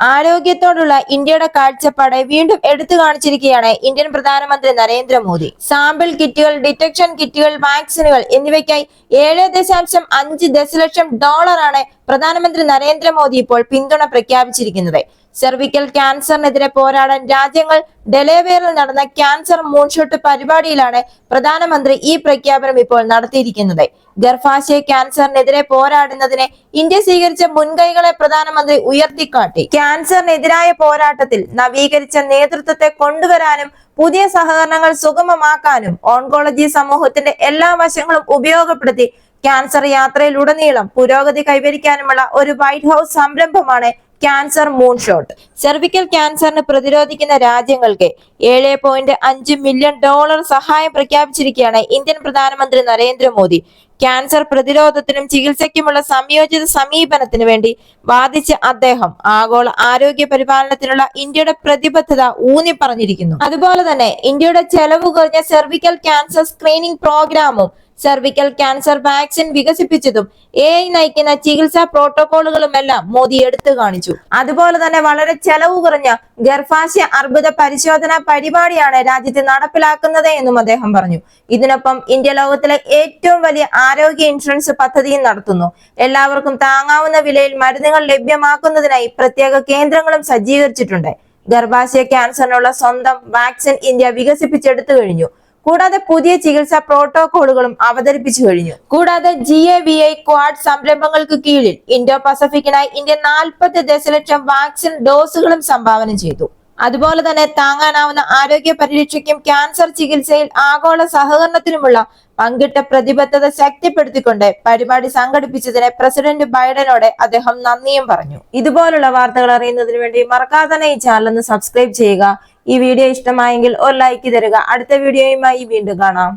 ആരോഗ്യത്തോടുള്ള ഇന്ത്യയുടെ കാഴ്ചപ്പാട് വീണ്ടും എടുത്തു കാണിച്ചിരിക്കുകയാണ് ഇന്ത്യൻ പ്രധാനമന്ത്രി നരേന്ദ്രമോദി. സാമ്പിൾ കിറ്റുകൾ ഡിറ്റക്ഷൻ കിറ്റുകൾ വാക്സിനുകൾ എന്നിവയ്ക്കായി ഏഴ് ദശാംശം അഞ്ച് ദശലക്ഷം ഡോളറാണ് പ്രധാനമന്ത്രി നരേന്ദ്രമോദി ഇപ്പോൾ പിന്തുണ പ്രഖ്യാപിച്ചിരിക്കുന്നത്. സെർവിക്കൽ ക്യാൻസറിനെതിരെ പോരാടാൻ രാജ്യങ്ങൾ ഡെലേവേറിൽ നടന്ന ക്യാൻസർ മൂൺഷോട്ട് പരിപാടിയിലാണ് പ്രധാനമന്ത്രി ഈ പ്രഖ്യാപനം ഇപ്പോൾ നടത്തിയിരിക്കുന്നത്. ഗർഭാശയ ക്യാൻസറിനെതിരെ പോരാടുന്നതിന് ഇന്ത്യ സ്വീകരിച്ച മുൻകൈകളെ പ്രധാനമന്ത്രി ഉയർത്തിക്കാട്ടി. ക്യാൻസറിനെതിരായ പോരാട്ടത്തിൽ നവീകരിച്ച നേതൃത്വത്തെ കൊണ്ടുവരാനും പുതിയ സഹകരണങ്ങൾ സുഗമമാക്കാനും ഓൺകോളജി സമൂഹത്തിന്റെ എല്ലാ വശങ്ങളും ഉപയോഗപ്പെടുത്തി ക്യാൻസർ യാത്രയിലുടനീളം പുരോഗതി കൈവരിക്കാനുമുള്ള ഒരു വൈറ്റ് ഹൗസ് സംരംഭമാണ് ക്യാൻസർ മൂൺഷോട്ട് സെർവിക്കൽ ക്യാൻസറിന് പ്രതിരോധിക്കുന്ന രാജ്യങ്ങൾക്ക് ഏഴ് പോയിന്റ് അഞ്ച് മില്യൺ ഡോളർ സഹായം പ്രഖ്യാപിച്ചിരിക്കുകയാണ് ഇന്ത്യൻ പ്രധാനമന്ത്രി നരേന്ദ്രമോദി. ക്യാൻസർ പ്രതിരോധത്തിനും ചികിത്സയ്ക്കുമുള്ള സംയോജിത സമീപനത്തിനു വേണ്ടി വാദിച്ച അദ്ദേഹം ആഗോള ആരോഗ്യ പരിപാലനത്തിനുള്ള ഇന്ത്യയുടെ പ്രതിബദ്ധത ഊന്നി പറഞ്ഞിരിക്കുന്നു അതുപോലെ തന്നെ ഇന്ത്യയുടെ ചെലവ് കുറഞ്ഞ സെർവിക്കൽ ക്യാൻസർ സ്ക്രീനിംഗ് പ്രോഗ്രാമും സെർവിക്കൽ ക്യാൻസർ വാക്സിൻ വികസിപ്പിച്ചതും എ ഐ നയിക്കുന്ന ചികിത്സാ പ്രോട്ടോകോളുകളുമെല്ലാം മോദി എടുത്തു കാണിച്ചു. അതുപോലെ തന്നെ വളരെ ചെലവ് കുറഞ്ഞ ഗർഭാശയ അർബുദ പരിശോധന പരിപാടിയാണ് രാജ്യത്ത് നടപ്പിലാക്കുന്നത് എന്നും അദ്ദേഹം പറഞ്ഞു. ഇതിനൊപ്പം ഇന്ത്യ ലോകത്തിലെ ഏറ്റവും വലിയ ആരോഗ്യ ഇൻഷുറൻസ് പദ്ധതിയും നടത്തുന്നു. എല്ലാവർക്കും താങ്ങാവുന്ന വിലയിൽ മരുന്നുകൾ ലഭ്യമാക്കുന്നതിനായി പ്രത്യേക കേന്ദ്രങ്ങളും സജ്ജീകരിച്ചിട്ടുണ്ട്. ഗർഭാശയ ക്യാൻസറിനുള്ള സ്വന്തം വാക്സിൻ ഇന്ത്യ വികസിപ്പിച്ചെടുത്തു കഴിഞ്ഞു. കൂടാതെ പുതിയ ചികിത്സാ പ്രോട്ടോകോളുകളും അവതരിപ്പിച്ചു കഴിഞ്ഞു. കൂടാതെ G A V I Quad സംരംഭങ്ങൾക്ക് കീഴിൽ ഇൻഡോ പസഫിക്കിനായി ഇന്ത്യ നാൽപ്പത് ദശലക്ഷം വാക്സിൻ ഡോസുകളും സംഭാവന ചെയ്തു. അതുപോലെ തന്നെ താങ്ങാനാവുന്ന ആരോഗ്യ പരിരക്ഷയ്ക്കും ക്യാൻസർ ചികിത്സയിൽ ആഗോള സഹകരണത്തിനുമുള്ള പങ്കിട്ട പ്രതിബദ്ധത ശക്തിപ്പെടുത്തിക്കൊണ്ട് പരിപാടി സംഘടിപ്പിച്ചതിന് പ്രസിഡന്റ് ബൈഡനോട് അദ്ദേഹം നന്ദിയും പറഞ്ഞു. ഇതുപോലുള്ള വാർത്തകൾ അറിയുന്നതിന് വേണ്ടി മറക്കാതെ തന്നെ ഈ ചാനൽ ഒന്ന് സബ്സ്ക്രൈബ് ചെയ്യുക ഈ വീഡിയോ ഇഷ്ടമായെങ്കിൽ ഒരു ലൈക്ക് തരിക. അടുത്ത വീഡിയോയുമായി വീണ്ടും കാണാം.